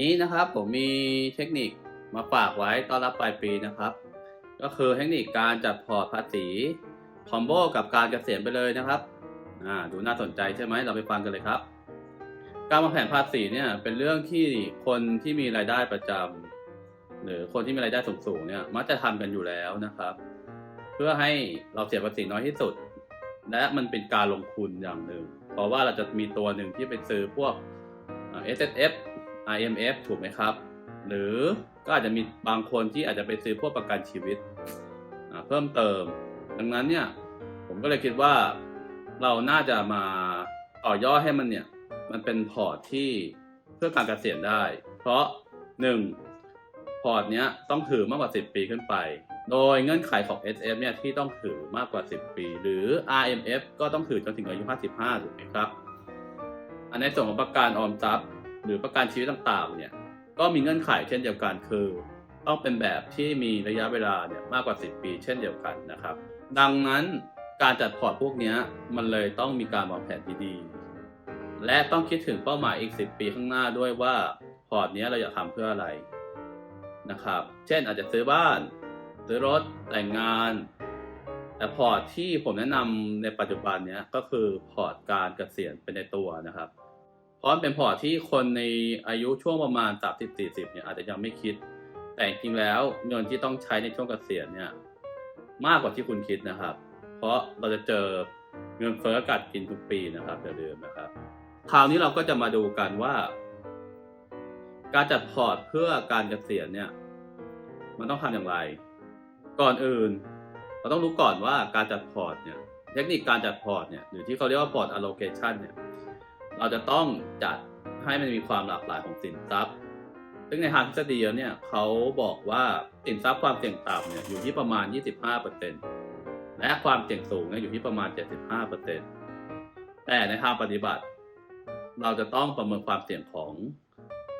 นี้นะครับผมมีเทคนิคมาฝากไว้ต้อนรับปลายปีนะครับ ก็คือเทคนิคการจัดพอร์ตภาษีคอมโบกับการเกษียณไปเลยนะครับอ่าดูน่าสนใจใช่ไหมเราไปฟังกันเลยครับ การวางแผนภาษีเนี่ยเป็นเรื่องที่คนที่มีรายได้ประจำหรือคนที่มีรายได้สูงๆเนี่ยมักจะทำกันอยู่แล้วนะครับ เพื่อให้เราเสียภาษีน้อยที่สุด และมันเป็นการลงทุนอย่างหนึ่งเพราะว่าเราจะมีตัวหนึ่งที่ไปซื้อพวกเอ่อ S S F I M F ถูกไหมครับ หรือก็อาจจะมีบางคนที่อาจจะไปซื้อพวกประกันชีวิตเพิ่มเติม ดังนั้นเนี่ยผมก็เลยคิดว่าเราน่าจะมาต่อยอดให้มันเนี่ยมันเป็นพอร์ตที่เพื่อการเกษียณได้ เพราะหนึ่งพอร์ตเนี้ยต้องถือมากกว่า 10 ปีขึ้นไป โดยเงื่อนไขของ SF เนี่ยที่ต้องถือมากกว่า 10 ปี หรือ RMF ก็ต้องถือจนถึงอายุ 55 ถูกไหมครับ อันในส่วนของประกันออมทรัพย์ หรือประกันชีวิตต่างๆเนี่ยก็มีเงื่อนไขเช่นเดียวกันคือ ต้องเป็นแบบที่มีระยะเวลาเนี่ยมากกว่า 10 ปีเช่นเดียวกันนะครับ ดังนั้นการจัดพอร์ตพวกนี้มันเลยต้องมีการวางแผนดีๆ และต้องคิดถึงเป้าหมายอีก 10 ปีข้างหน้าด้วยว่าพอร์ตเนี้ยเราอยากทำเพื่ออะไรนะครับ เช่นอาจจะซื้อบ้าน ซื้อรถแต่งงาน แต่พอร์ตที่ผมแนะนำในปัจจุบันเนี้ยก็คือพอร์ตการเกษียณเป็นในตัวนะครับ ราะมันเป็นพอร์ตที่คนในอายุช่วงประมาณ 30-40เนี่ยอาจจะยังไม่คิด แต่จริงๆแล้วเงินที่ต้องใช้ในช่วงเกษียณเนี่ยมากกว่าที่คุณคิดนะครับ เพราะเราจะเจอเงินเฟ้อกัดกินทุกปีนะครับอย่าลืมนะครับ คราวนี้เราก็จะมาดูกันว่า การจัดพอร์ตเพื่อการเกษียณเนี่ยมันต้องทำอย่างไร ก่อนอื่น เราต้องรู้ก่อนว่าการจัดพอร์ตเนี่ยเทคนิคการจัดพอร์ตเนี่ยหรือที่เขาเรียกว่าพอร์ต allocation เนี่ย เราจะต้องจัดให้มันมีความหลากหลายของสินทรัพย์ ซึ่งในทางทฤษฎีแล้วเนี่ยเขาบอกว่าสินทรัพย์ความเสี่ยงต่ำเนี่ยอยู่ที่ประมาณ 25%และความเสี่ยงสูงเนี่ยอยู่ที่ประมาณ 75%แต่ในทางปฏิบัติ เราจะต้องประเมินความเสี่ยงของ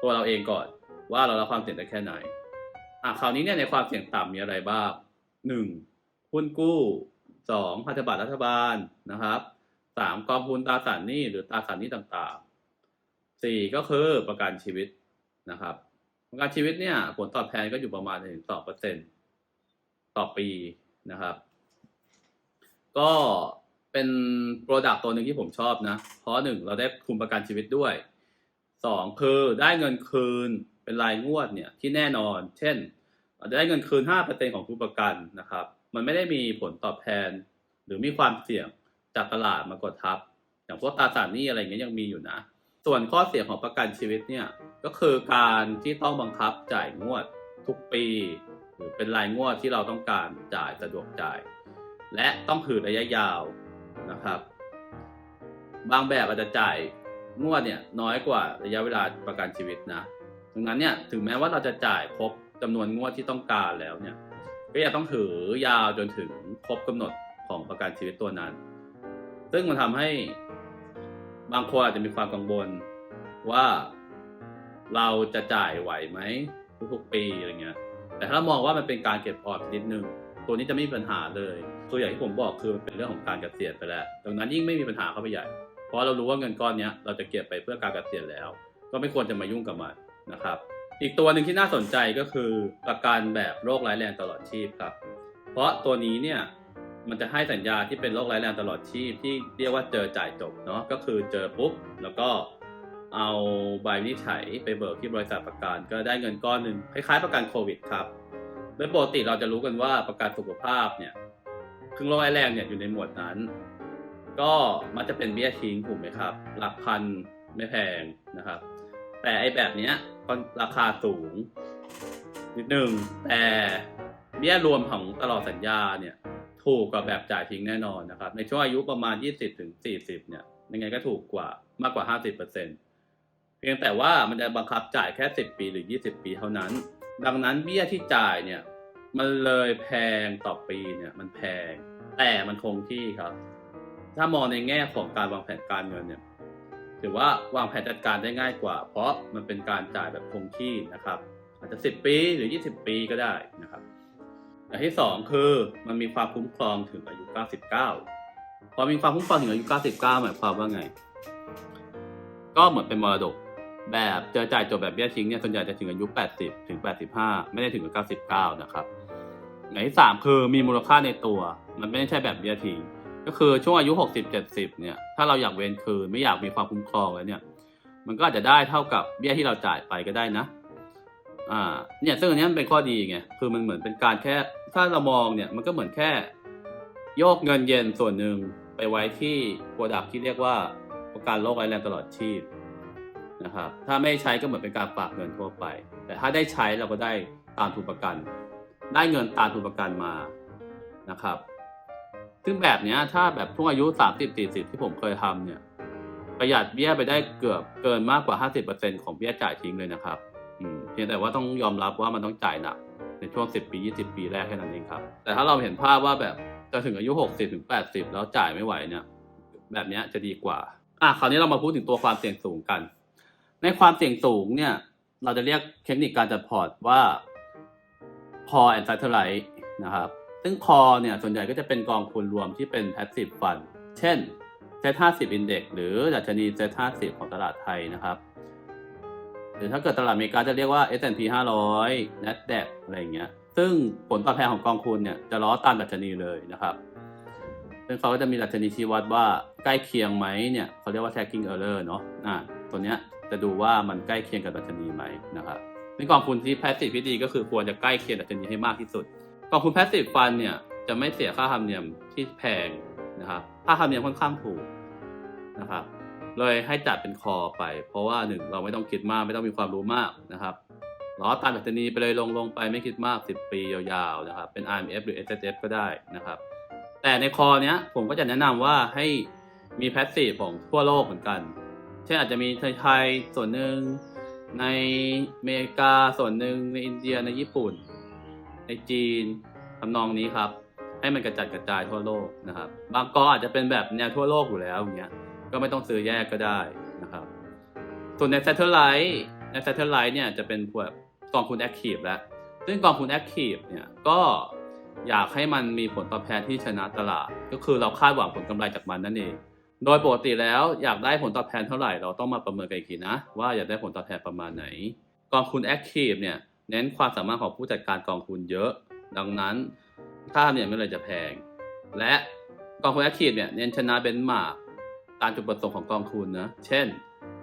ตัวเราเองก่อน ว่าเรารับความเสี่ยงได้แค่ไหนอะคราวนี้เนี่ยในความเสี่ยงต่ำมีอะไรบ้างหนึ่งหุ้นกู้สองพันธบัตรรัฐบาลนะครับ สามกองทุนตราสารหนี้หรือตราสารหนี้ต่างๆสี่ก็คือประกันชีวิตนะครับ ประกันชีวิตเนี่ย ผลตอบแทนก็อยู่ประมาณถึงสองเปอร์เซ็นต่อปีนะครับ ก็เป็นโปรดักต์ตัวหนึ่งที่ผมชอบนะ เพราะหนึ่งเราได้คุมประกันชีวิตด้วยสองคือได้เงินคืนเป็นรายงวดเนี่ยที่แน่นอน เช่นได้เงินคืน 5%ของผู้ประกันนะครับ มันไม่ได้มีผลตอบแทนหรือมีความเสี่ยง จากตลาดมากดทับ อย่างพวกตราสารหนี้อะไรเงี้ยยังมีอยู่นะ ส่วนข้อเสียของประกันชีวิตเนี่ยก็คือการที่ต้องบังคับจ่ายงวดทุกปี หรือเป็นรายงวดที่เราต้องการจ่ายสะดวกจ่าย และต้องถือระยะยาวนะครับ บางแบบอาจจะจ่ายงวดเนี่ยน้อยกว่าระยะเวลาประกันชีวิตนะดังนั้นเนี่ยถึงแม้ว่าเราจะจ่ายครบจำนวนงวดที่ต้องการแล้วเนี่ยก็ยังต้องถือยาวจนถึงครบกำหนดของประกันชีวิตตัวนั้น ซึ่งมันทำให้บางคนอาจจะมีความกังวลว่าเราจะจ่ายไหวไหมทุกๆปีอะไรเงี้ย แต่ถ้ามองว่ามันเป็นการเก็บออมนิดนึงตัวนี้จะไม่มีปัญหาเลยคืออย่างที่ผมบอกคือเป็นเรื่องของการเกษียณไปแล้ว ดังนั้นยิ่งไม่มีปัญหาเข้าไปใหญ่ เพราะเรารู้ว่าเงินก้อนนี้เราจะเก็บไปเพื่อการเกษียณแล้ว ก็ไม่ควรจะมายุ่งกับมันนะครับ อีกตัวหนึ่งที่น่าสนใจก็คือประกันแบบโรคร้ายแรงตลอดชีพครับ เพราะตัวนี้เนี่ย มันจะให้สัญญาที่เป็นโรคร้ายแรงตลอดชีพที่เรียกว่าเจอจ่ายจบเนาะก็คือเจอปุ๊บแล้วก็เอาใบวินิจฉัยไปเบิกที่บริษัทประกันก็ได้เงินก้อนหนึ่งคล้ายๆประกันโควิดครับโดยปกติเราจะรู้กันว่าประกันสุขภาพเนี่ยครึ่งโรคร้ายแรงเนี่ยอยู่ในหมวดนั้น ก็มันจะเป็นเบี้ยทิ้งถูกไหมครับ หลักพันไม่แพงนะครับ แต่ไอแบบเนี้ยราคาสูงนิดหนึ่งแต่เบี้ยรวมของตลอดสัญญาเนี่ย ถูกกว่าแบบจ่ายทิ้งแน่นอนนะครับ ในช่วงอายุประมาณ 20ถึง40 เนี่ยยังไงก็ถูกกว่ามากกว่า 50%เพียงแต่ว่ามันจะบังคับจ่ายแค่ 10 ปีหรือ 20 ปีเท่านั้น ดังนั้นเบี้ยที่จ่ายเนี่ยมันเลยแพงต่อปีเนี่ยมันแพง แต่มันคงที่ครับ ถ้ามองในแง่ของการวางแผนการเงินเนี่ยถือว่าวางแผนจัดการได้ง่ายกว่า เพราะมันเป็นการจ่ายแบบคงที่นะครับ อาจจะ 10 ปีหรือ 20 ปีก็ได้นะครับ อย่างที่ 2 คือมันมีความคุ้มครองถึงอายุ 99 พอมีความคุ้มครองถึงอายุ 99 หมายความว่าไง ก็เหมือนเป็นมรดก แบบเจอจ่ายจบแบบเบี้ยทิ้งเนี่ยส่วนใหญ่จะถึงอายุ 80 ถึง 85 ไม่ได้ถึงกับ 99 นะครับอย่างที่สามคือมีมูลค่าในตัว มันไม่ใช่แบบเบี้ยทิ้ง ก็คือช่วงอายุ 60 70 เนี่ย ถ้าเราอยากเวนคืนไม่อยากมีความคุ้มครองแล้วเนี่ย มันก็อาจจะได้เท่ากับเบี้ยที่เราจ่ายไปก็ได้นะ อ่าเนี่ยซึ่งอันนี้มันเป็นข้อดีไงคือมันเหมือนเป็นการแค่ถ้าเรามองเนี่ยมันก็เหมือนแค่โยกเงินเย็นส่วนหนึ่งไปไว้ที่โปรดักที่เรียกว่าประกันโรคร้ายแรงตลอดชีพนะครับถ้าไม่ใช้ก็เหมือนเป็นการฝากเงินทั่วไป แต่ถ้าได้ใช้เราก็ได้ตามทุนประกัน ได้เงินตามทุนประกันมานะครับ ซึ่งแบบเนี้ยถ้าแบบช่วงอายุ 30 40 ที่ผมเคยทำเนี่ยประหยัดเบี้ยไปได้เกือบเกินมากกว่า 50%ของเบี้ยจ่ายทิ้งเลยนะครับ พียงแต่ว่าต้องยอมรับว่ามันต้องจ่ายหนักในช่วง 10 ปี 20 ปีแรกแค่นั้นเองครับ แต่ถ้าเราเห็นภาพว่าแบบจะถึงอายุ 60ถึง80 แล้วจ่ายไม่ไหวเนี่ย แบบนี้จะดีกว่า อะคราวนี้เรามาพูดถึงตัวความเสี่ยงสูงกัน ในความเสี่ยงสูงเนี่ย เราจะเรียกเทคนิคการจัดพอร์ตว่า core and satellite นะครับ ซึ่ง core เนี่ยส่วนใหญ่ก็จะเป็นกองทุนรวมที่เป็น passive fund เช่น Z 50 Index หรือดัชนี Z 50 ของตลาดไทยนะครับ หรือถ้าเกิดตลาดอเมริกาจะเรียกว่า S&P 500 NASDAQ อะไรอย่างเงี้ย ซึ่งผลตอบแทนของกองทุนเนี่ยจะล้อตามดัชนีเลยนะครับ ซึ่งเขาก็จะมีดัชนีชี้วัดว่าใกล้เคียงไหมเนี่ยเขาเรียกว่า tracking error เนาะอ่าตัวเนี้ยจะดูว่ามันใกล้เคียงกับดัชนีไหมนะครับซึ่งกองทุนที่ passive ที่ดีก็คือควรจะใกล้เคียงดัชนีให้มากที่สุด กองทุน passive fund เนี่ยจะไม่เสียค่าธรรมเนียมที่แพงนะครับ ค่าธรรมเนียมค่อนข้างถูกนะครับ เลยให้จัดเป็นคอไป เพราะว่าหนึ่งเราไม่ต้องคิดมากไม่ต้องมีความรู้มากนะครับล้อตามดัชนีไปเลยลงลงไปไม่คิดมาก 10 ปียาวๆนะครับเป็น RMF หรือ S S F ก็ได้นะครับ แต่ในคอเนี้ยผมก็จะแนะนำว่าให้มีแพสซีฟของทั่วโลกเหมือนกัน เช่นอาจจะมีไทยส่วนหนึ่งในอเมริกาส่วนหนึ่งในอินเดียในญี่ปุ่น ในจีนทำนองนี้ครับ ให้มันกระจัดกระจายทั่วโลกนะครับ บางกออาจจะเป็นแบบแนวทั่วโลกอยู่แล้วอย่างเงี้ย ก็ไม่ต้องซื้อแยกก็ได้นะครับ ส่วนใน Satellite ใน Satellite เนี่ยจะเป็นพวกกองทุน Active แล้ว ซึ่งกองทุน Active เนี่ยก็อยากให้มันมีผลตอบแทนที่ชนะตลาด ก็คือเราคาดหวังผลกำไรจากมันนั่นเอง โดยปกติแล้วอยากได้ผลตอบแทนเท่าไหร่เราต้องมาประเมินกันอีกทีนะ ว่าอยากได้ผลตอบแทนประมาณไหน กองทุน Active เนี่ยเน้นความสามารถของผู้จัดการกองทุนเยอะ ดังนั้นค่าเนี่ยไม่เลยจะแพง และกองทุน Active เนี่ยเน้นชนะเบนช์มาร์ก ตามจุดประสงค์ของกองทุนนะ เช่น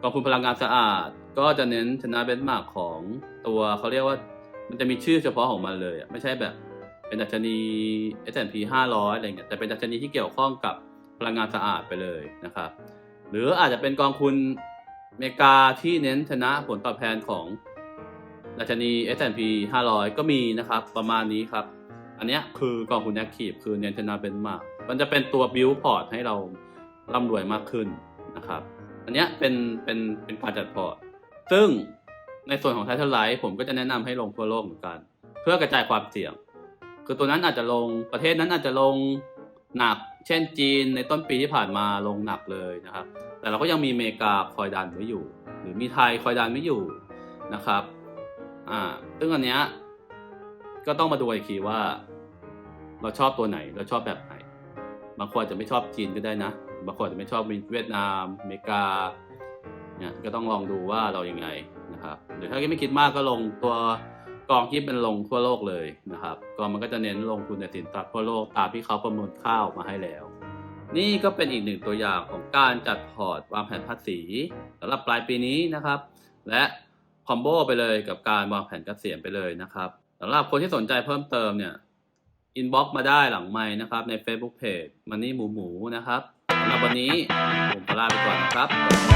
กองทุนพลังงานสะอาด ก็จะเน้นชนะเบนช์มาร์กของตัวเขาเรียกว่ามันจะมีชื่อเฉพาะของมันเลยไม่ใช่แบบ เป็นดัชนี S&P 500 อะไรเงี้ยแต่เป็นดัชนีที่เกี่ยวข้องกับพลังงานสะอาดไปเลยนะครับ หรืออาจจะเป็นกองทุนอเมริกาที่เน้นชนะผลตอบแทนของดัชนี S&P 500 ก็มีนะครับประมาณนี้ครับ อันนี้คือกองทุนแอคทีฟคือเน้นชนะเบนช์มาร์กมันจะเป็นตัวบิวพอร์ตให้เรา ร่ำรวยมากขึ้นนะครับ อันนี้เป็นเป็นเป็นการจัดพอร์ต ซึ่งในส่วนของไทเทลไลท์ผมก็จะแนะนำให้ลงทั่วโลกเหมือนกัน เพื่อกระจายความเสี่ยง คือตัวนั้นอาจจะลงประเทศนั้นอาจจะลงหนัก เช่นจีนในต้นปีที่ผ่านมาลงหนักเลยนะครับ แต่เราก็ยังมีอเมริกาคอยดันไว้อยู่ หรือมีไทยคอยดันไว้อยู่นะครับอ่าซึ่งอันเนี้ยก็ต้องมาดูอีกทีว่า เราชอบตัวไหนเราชอบแบบไหน บางคนอาจจะไม่ชอบจีนก็ได้นะ บางคนจะไม่ชอบเวียดนามอเมริกาเนี่ยก็ต้องลองดูว่าเรายังไงนะครับหรือถ้าไม่คิดมากก็ลงตัวกองที่เป็นลงทั่วโลกเลยนะครับกองมันก็จะเน้นลงทุนในสินทรัพย์ทั่วโลกตามที่เขาประเมินข้าวมาให้แล้ว นี่ก็เป็นอีกหนึ่งตัวอย่างของการจัดพอร์ตวางแผนภาษีสำหรับปลายปีนี้นะครับ และคอมโบไปเลยกับการวางแผนเกษียณไปเลยนะครับสำหรับคนที่สนใจเพิ่มเติมเนี่ยอินบ็อกมาได้หลังไม้นะครับใน Facebook Page มันนี่หมูหมูนะครับ สำหรับวันนี้ผมขอลาไปก่อนนะครับสวัสดีครับ